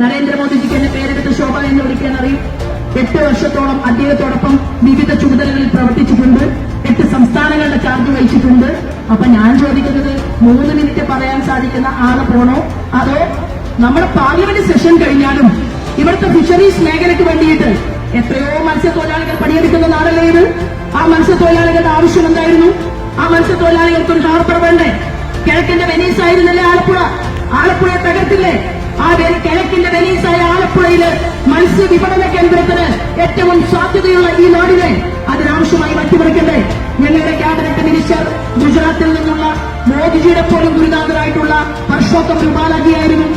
നരേന്ദ്രമോദിജിക്ക് എന്റെ പേരെടുത്ത് ശോഭ എന്ന് വിളിക്കാൻ അറിയും എട്ട് വർഷത്തോളം അദ്ദേഹത്തോടൊപ്പം വിവിധ ചുമതലകളിൽ പ്രവർത്തിച്ചിട്ടുണ്ട്. എട്ട് സംസ്ഥാനങ്ങളുടെ ചാർജ് വഹിച്ചിട്ടുണ്ട്. അപ്പൊ ഞാൻ ചോദിക്കുന്നത് മൂന്ന് മിനിറ്റ് പറയാൻ സാധിക്കുന്ന ആൾ പോണോ? അതോ നമ്മുടെ പാർലമെന്റ് സെഷൻ കഴിഞ്ഞാലും ഇവിടുത്തെ ഫിഷറീസ് മേഖലയ്ക്ക് വേണ്ടിയിട്ട് എത്രയോ മത്സ്യത്തൊഴിലാളികൾ പണിയെടുക്കുന്ന നാടല്ലേ ഇത്? ആ മത്സ്യത്തൊഴിലാളികളുടെ ആവശ്യം എന്തായിരുന്നു? ആ മത്സ്യത്തൊഴിലാളികൾക്ക് ഒരു ഹാർബർ വേണ്ടേ? കിഴക്കിന്റെ വെനീസ് ആയിരുന്നല്ലേ ആലപ്പുഴ? ആലപ്പുഴയെ തകർത്തില്ലേ? ആ കിഴക്കിന്റെ വെനീസായ ആലപ്പുഴയിൽ മത്സ്യ വിപണന കേന്ദ്രത്തിന് ഏറ്റവും സാധ്യതയുള്ള ഈ നാടിനെ അതിനാവശ്യമായി മാറ്റിമറിക്കണ്ടേ ഞങ്ങളുടെ ക്യാബിനറ്റ് മിനിസ്റ്റർ ഗുജറാത്തിൽ നിന്നുള്ള മോദിജിയുടെ പോലും ഗുരുനാഥനായിട്ടുള്ള ഹർഷോത്തം രൂപാലാജിയായിരുന്നു.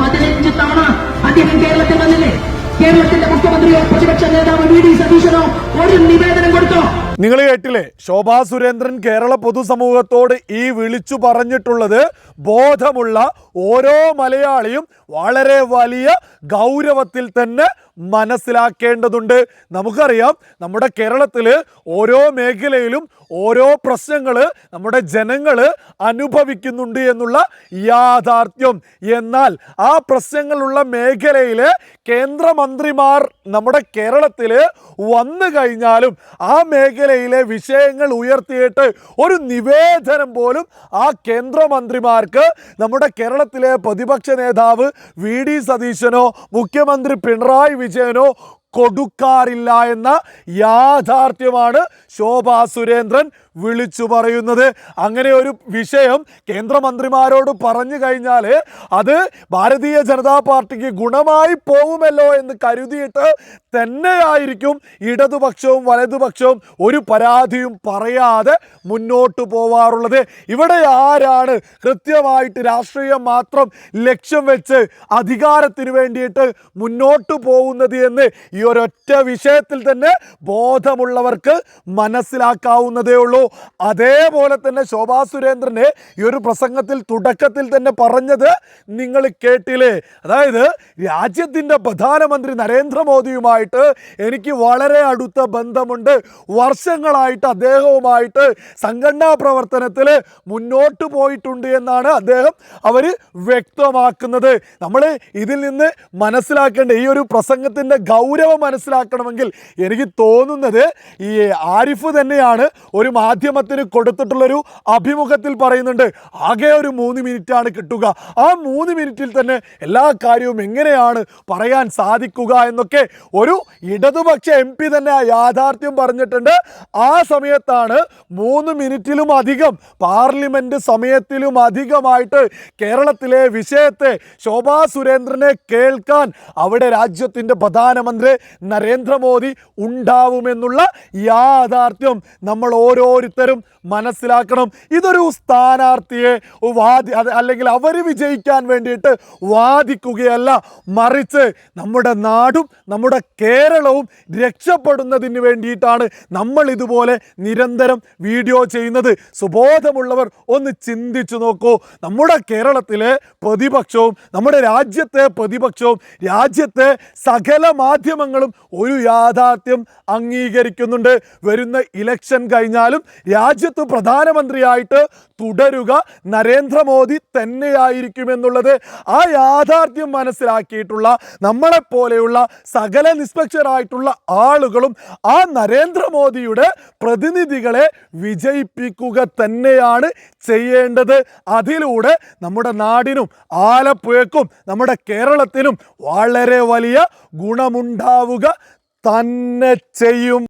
പതിനഞ്ച് തവണ അദ്ദേഹം കേരളത്തിൽ വന്നില്ലേ? കേരളത്തിന്റെ മുഖ്യമന്ത്രിയോ പ്രതിപക്ഷ നേതാവ് വി ഡി സതീശനോ ഒരു നിവേദനം കൊടുത്തോ? നിങ്ങൾ കേട്ടില്ലേ? ശോഭാ സുരേന്ദ്രൻ കേരള പൊതുസമൂഹത്തോട് ഈ വിളിച്ചു പറഞ്ഞിട്ടുള്ളത് ബോധമുള്ള ഓരോ മലയാളിയും വളരെ വലിയ ഗൗരവത്തിൽ തന്നെ മനസ്സിലാക്കേണ്ടതുണ്ട്. നമുക്കറിയാം നമ്മുടെ കേരളത്തിൽ ഓരോ മേഖലയിലും ഓരോ പ്രശ്നങ്ങൾ നമ്മുടെ ജനങ്ങൾ അനുഭവിക്കുന്നുണ്ട് എന്നുള്ള യാഥാർത്ഥ്യം. എന്നാൽ ആ പ്രശ്നങ്ങളുള്ള മേഖലയിലെ കേന്ദ്രമന്ത്രിമാർ നമ്മുടെ കേരളത്തിൽ വന്നു കഴിഞ്ഞാലും ആ മേഖലയിലെ വിഷയങ്ങൾ ഉയർത്തിയിട്ട് ഒരു നിവേദനം പോലും ആ കേന്ദ്രമന്ത്രിമാർക്ക് നമ്മുടെ കേരളത്തിലെ പ്രതിപക്ഷ നേതാവ് വി ഡി സതീശനോ മുഖ്യമന്ത്രി പിണറായി വിജയനോ കൊടുക്കാറില്ല എന്ന യാഥാർത്ഥ്യമാണ് ശോഭാ സുരേന്ദ്രൻ വിളിച്ചു പറയുന്നത്. അങ്ങനെ ഒരു വിഷയം കേന്ദ്രമന്ത്രിമാരോട് പറഞ്ഞു കഴിഞ്ഞാൽ അത് ഭാരതീയ ജനതാ പാർട്ടിക്ക് ഗുണമായി പോകുമല്ലോ എന്ന് കരുതിയിട്ട് തന്നെയായിരിക്കും ഇടതുപക്ഷവും വലതുപക്ഷവും ഒരു പരാതിയും പറയാതെ മുന്നോട്ട് പോവാറുള്ളത്. ഇവിടെ ആരാണ് കൃത്യമായിട്ട് രാഷ്ട്രീയം മാത്രം ലക്ഷ്യം വെച്ച് അധികാരത്തിന് വേണ്ടിയിട്ട് മുന്നോട്ട് പോകുന്നത് എന്ന് ഈ ഒരൊറ്റ വിഷയത്തിൽ തന്നെ ബോധമുള്ളവർക്ക് മനസ്സിലാക്കാവുന്നതേ ഉള്ളൂ. അതേപോലെ തന്നെ ശോഭാ സുരേന്ദ്രനെ ഈ ഒരു പ്രസംഗത്തിൽ തുടക്കത്തിൽ തന്നെ പറഞ്ഞത് നിങ്ങൾ കേട്ടില്ലേ? അതായത് രാജ്യത്തിന്റെ പ്രധാനമന്ത്രി നരേന്ദ്രമോദിയുമായിട്ട് എനിക്ക് വളരെ അടുത്ത ബന്ധമുണ്ട്. വർഷങ്ങളായിട്ട് അദ്ദേഹവുമായിട്ട് സംഘടനാ പ്രവർത്തനത്തിൽ മുന്നോട്ട് പോയിട്ടുണ്ട് എന്നാണ് അദ്ദേഹം അവർ വ്യക്തമാക്കുന്നത്. നമ്മൾ ഇതിൽ നിന്ന് മനസ്സിലാക്കേണ്ട ഈ ഒരു പ്രസംഗത്തിന്റെ ഗൗരവം മനസ്സിലാക്കണമെങ്കിൽ എനിക്ക് തോന്നുന്നത് ഈ ആരിഫ് തന്നെയാണ് ഒരു മാധ്യമത്തിന് കൊടുത്തിട്ടുള്ളൊരു അഭിമുഖത്തിൽ പറയുന്നുണ്ട് ആകെ ഒരു മൂന്ന് മിനിറ്റാണ് കിട്ടുക. ആ മൂന്ന് മിനിറ്റിൽ തന്നെ എല്ലാ കാര്യവും എങ്ങനെയാണ് പറയാൻ സാധിക്കുക? എന്നൊക്കെ ഒരു ഇടതുപക്ഷ എം പി തന്നെ യാഥാർത്ഥ്യം പറഞ്ഞിട്ടുണ്ട്. ആ സമയത്താണ് മൂന്ന് മിനിറ്റിലും അധികം പാർലമെന്റ് സമയത്തിലും അധികമായിട്ട് കേരളത്തിലെ വിഷയത്തെ ശോഭാ സുരേന്ദ്രനെ കേൾക്കാൻ അവിടെ രാജ്യത്തിന്റെ പ്രധാനമന്ത്രി നരേന്ദ്രമോദി ഉണ്ടാവുമെന്നുള്ള യാഥാർത്ഥ്യം നമ്മൾ ഓരോരുത്തരും മനസ്സിലാക്കണം. ഇതൊരു സ്ഥാനാർത്ഥിയെ വാദി അല്ലെങ്കിൽ അവർ വിജയിക്കാൻ വേണ്ടിയിട്ട് വാദിക്കുകയല്ല മറിച്ച് നമ്മുടെ നാടും നമ്മുടെ കേരളവും രക്ഷപ്പെടുന്നതിന് വേണ്ടിയിട്ടാണ് നമ്മൾ ഇതുപോലെ നിരന്തരം വീഡിയോ ചെയ്യുന്നത്. സുബോധമുള്ളവർ ഒന്ന് ചിന്തിച്ചു നോക്കൂ. നമ്മുടെ കേരളത്തിലെ പ്രതിപക്ഷവും നമ്മുടെ രാജ്യത്തെ പ്രതിപക്ഷവും രാജ്യത്തെ സകല മാധ്യമങ്ങളും ഒരു യാഥാർത്ഥ്യം അംഗീകരിക്കുന്നുണ്ട്. വരുന്ന ഇലക്ഷൻ കഴിഞ്ഞാലും രാജ്യത്ത് പ്രധാനമന്ത്രിയായിട്ട് തുടരുക നരേന്ദ്രമോദി തന്നെയായിരിക്കുമെന്നുള്ളത് ആ യാഥാർത്ഥ്യം മനസ്സിലാക്കിയിട്ടുള്ള നമ്മളെപ്പോലെയുള്ള സകല നിഷ്പക്ഷരായിട്ടുള്ള ആളുകളും ആ നരേന്ദ്രമോദിയുടെ പ്രതിനിധികളെ വിജയിപ്പിക്കുക തന്നെയാണ് ചെയ്യേണ്ടത്. അതിലൂടെ നമ്മുടെ നാടിനും ആലപ്പുഴക്കും നമ്മുടെ കേരളത്തിനും വളരെ വലിയ ഗുണമുണ്ടാവുക തന്നെ ചെയ്യും.